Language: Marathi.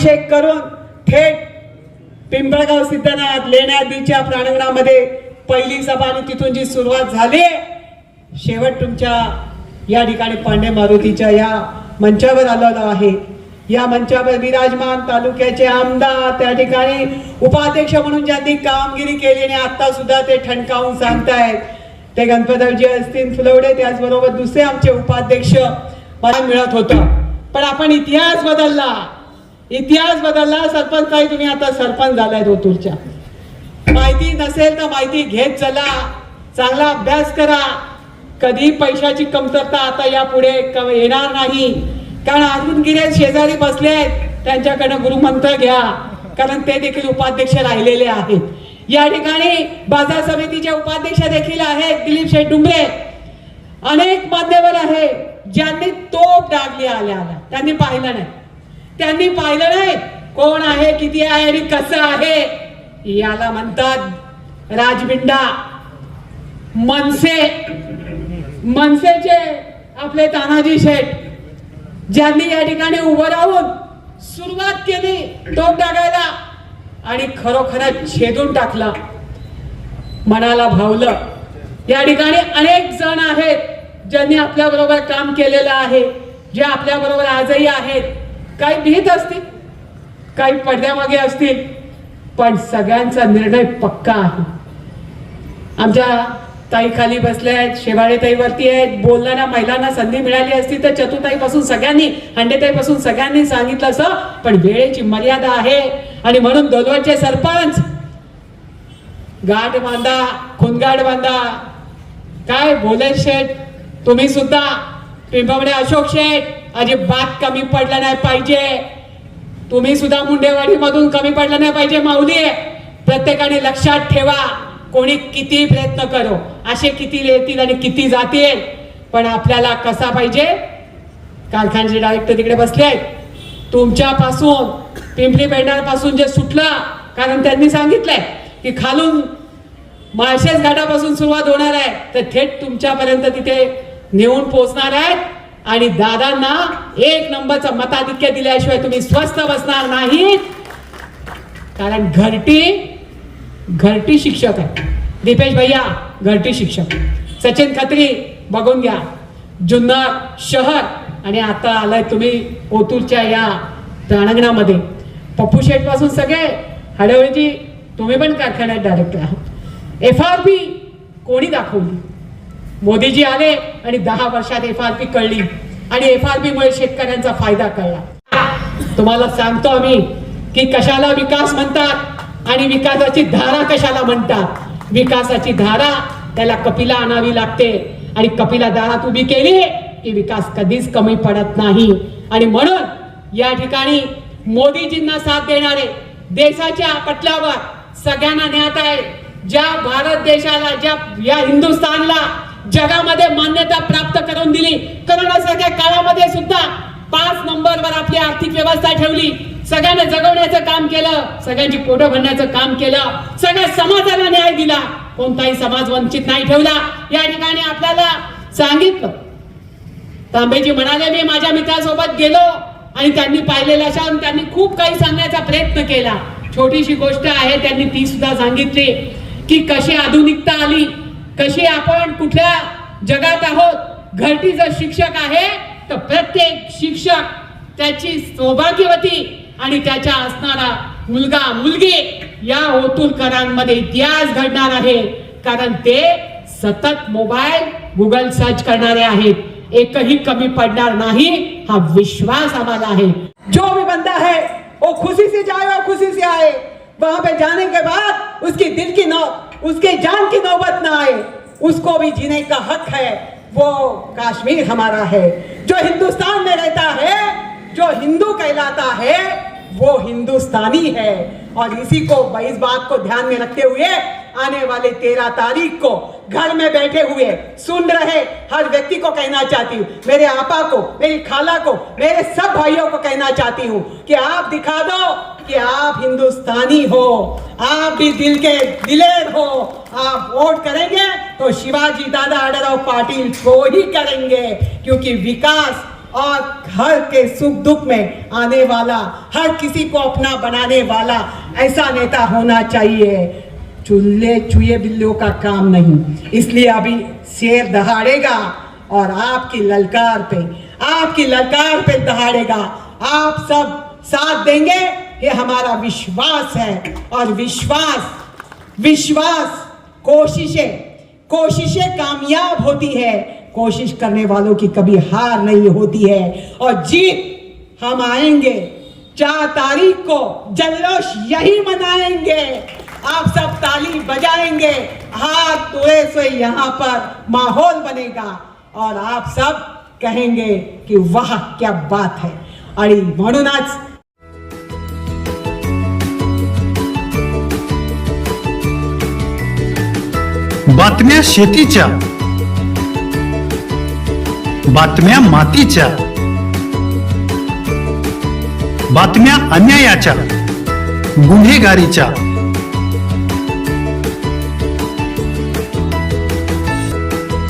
अभिषेक करून थेट पिंपळगाव सिद्धनाथ लेण्यादीच्या प्रांगणामध्ये पहिली सभा आणि तिथून जी सुरुवात झाली शेवट तुमच्या या ठिकाणी पांडे मारुतीच्या या मंचावर आलेला आहे. या मंचावर विराजमान तालुक्याचे आमदार त्या ठिकाणी उपाध्यक्ष म्हणून ज्यांनी कामगिरी केली आणि आता सुद्धा ते ठणकावून सांगतायत. ते गणपतरावजी असतील फुलवडे त्याचबरोबर दुसरे आमचे उपाध्यक्ष मला मिळत होतं. पण आपण इतिहास बदलला. इतिहास बदलला सरपंच काही तुम्ही आता सरपंच झालाय ओतूरच्या माहिती नसेल तर माहिती घेत चला. चांगला अभ्यास करा. कधी पैशाची कमतरता आता यापुढे येणार नाही. कारण अरुण गिरे शेजारी बसले आहेत. त्यांच्याकडनं गुरुमंत्र घ्या. कारण ते देखील उपाध्यक्ष राहिलेले आहेत. या ठिकाणी बाजार समितीचे उपाध्यक्ष देखील आहेत दिलीप शेठ डुंबरे. अनेक मान्यवर आहे ज्यांनी तोप डागली आल्या आल्या त्यांनी पाहिलं नाही. त्यांनी पाहिलं नाही. कोण आहे किती आहे आणि कसं आहे? याला म्हणतात राजबिंडा. मनसे. मनसेचे आपले तानाजी शेठ ज्यांनी या ठिकाणी उभं राहून सुरुवात केली टोप टाकायला आणि खरोखरच छेदून टाकला. मनाला भावलं. या ठिकाणी अनेक जण आहेत ज्यांनी आपल्याबरोबर काम केलेलं आहे जे आपल्याबरोबर आजही आहेत. काही भीत असतील काही पडद्यामागे असतील पण सगळ्यांचा निर्णय पक्का आहे. आमच्या ताई खाली बसल्या आहेत शेवाळे ताईवरती आहेत बोलणाऱ्या महिलांना संधी मिळाली असती तर चतुताईपासून सगळ्यांनी हंडेताई पासून सगळ्यांनी सांगितलं असं पण वेळेची मर्यादा आहे. आणि म्हणून दोलवटचे सरपंच गाठ बांधा खुनगाड बांधा. काय बोले शेठ? तुम्ही सुद्धा पिंपवडे अशोक शेठ? अजिबात कमी पडला नाही पाहिजे. तुम्ही सुद्धा मुंडेवाडी मधून कमी पडलं नाही पाहिजे माऊली. प्रत्येकाने लक्षात ठेवा कोणी किती प्रयत्न करो असे किती येतील आणि किती जातील. पण आपल्याला कसा पाहिजे? कारखान्याचे डायरेक्टर तिकडे बसले आहेत. तुमच्यापासून पिंपरी पेंढारपासून जे सुटलं कारण त्यांनी सांगितलंय की खालून माळशेज घाटापासून सुरुवात होणार आहे. तर थेट तुमच्यापर्यंत तिथे नेऊन पोहोचणार आहेत. आणि दादांना एक नंबरचं मताधिक्य दिल्याशिवाय तुम्ही स्वस्थ बसणार नाहीत कारण घरटी घरटी शिक्षक आहे. दीपेश भैया घरटी शिक्षक. सचिन खत्री बघून घ्या. जुन्नर शहर आणि आता आलाय तुम्ही ओतूरच्या या रणांगणामध्ये पप्पू शेठपासून सगळे हडवळीची तुम्ही पण कारखान्यात डायरेक्टर आहात. एफ आर पी कोणी दाखवली? मोदीजी आले आणि दहा वर्षात एफ आर पी कळली आणि एफ आर पी मुळे शेतकऱ्यांचा फायदा कळला. तुम्हाला सांगतो आम्ही की कशाला विकास म्हणतात आणि विकासाची धारा कशाला म्हणतात? विकासाची धारा त्याला कपिला आणावी लागते आणि कपिला दारात उभी केली की विकास कधीच कमी पडत नाही. आणि म्हणून या ठिकाणी मोदीजींना साथ देणारे देशाच्या पटलावर सगळ्यांना ज्ञात आहे. ज्या भारत देशाला ज्या या हिंदुस्थानला जगामध्ये मान्यता प्राप्त करून दिली. करोना सारख्या काळामध्ये सुद्धा पाच नंबरवर आपली आर्थिक व्यवस्था ठेवली. सगळ्यांना जगवण्याचं काम केलं. सगळ्यांची पोटं भरण्याचं काम केलं. सगळ्या समाजाला न्याय दिला. कोणताही समाज वंचित नाही ठेवला. या ठिकाणी आपल्याला सांगितलं. तांबेजी म्हणाले मी माझ्या मित्रासोबत गेलो आणि त्यांनी पाहिलेलं अशा त्यांनी खूप काही सांगण्याचा प्रयत्न केला. छोटीशी गोष्ट आहे त्यांनी ती सुद्धा सांगितली की कशी आधुनिकता आली. तशी आपण कुठल्या जगात आहोत घरटी जर शिक्षक आहे तर प्रत्येक शिक्षक त्याची सौभाग्यवती आणि त्याच्या असणारा मुलगा मुलगी या ओतूरकरांमध्ये इतिहास घडणार आहे. कारण ते सतत मोबाईल गुगल सर्च करणारे आहेत. एकही कमी पडणार नाही हा विश्वास आम्हाला आहे. जो भी बंदा है वो खुशी से जाए और खुशी से आए। वहां पे जाने के बाद उसकी दिल की नौ उसके जान की नौबत ना आए, उसको भी जीने का हक है। वो कश्मीर हमारा है। जो हिंदुस्तान में रहता है, जो हिंदू कहलाता है, वो हिंदुस्तानी है। और इसी को, इस बात को ध्यान में रखते हुए आने वाले तेरह तारीख को घर में बैठे हुए सुन रहे हर व्यक्ति को कहना चाहती हूँ। मेरे आपा को, मेरी खाला को, मेरे सब भाइयों को कहना चाहती हूँ कि आप दिखा दो कि आप हिंदुस्तानी हो, आप भी दिल के दिलेर हो। आप वोट करेंगे तो शिवाजी दादा अडराव पाटिल को ही करेंगे, क्योंकि विकास और घर के सुख दुख में आने वाला, हर किसी को अपना बनाने वाला ऐसा नेता होना चाहिए। चूल्हे चुहे बिल्लियों का काम नहीं। इसलिए अभी शेर दहाड़ेगा और आपकी ललकार पे, आपकी ललकार पे दहाड़ेगा। आप सब साथ देंगे, ये हमारा विश्वास है। और विश्वास विश्वास कोशिशें कोशिशें कामयाब होती है। कोशिश करने वालों की कभी हार नहीं होती है। और जीत हम आएँगे। चार तारीख को जल्लोश यही मनाएँगे। आप सब ताली बजाएँगे। हाथ तोड़े से यहाँ पर माहौल बनेगा। और आप सब कहेंगे कि वाह, क्या बात है। आणि म्हणूनच बातम्या शेतीच्या बातम्या मातीच्या बातम्या अन्यायाच्या। गुन्हेगारीच्या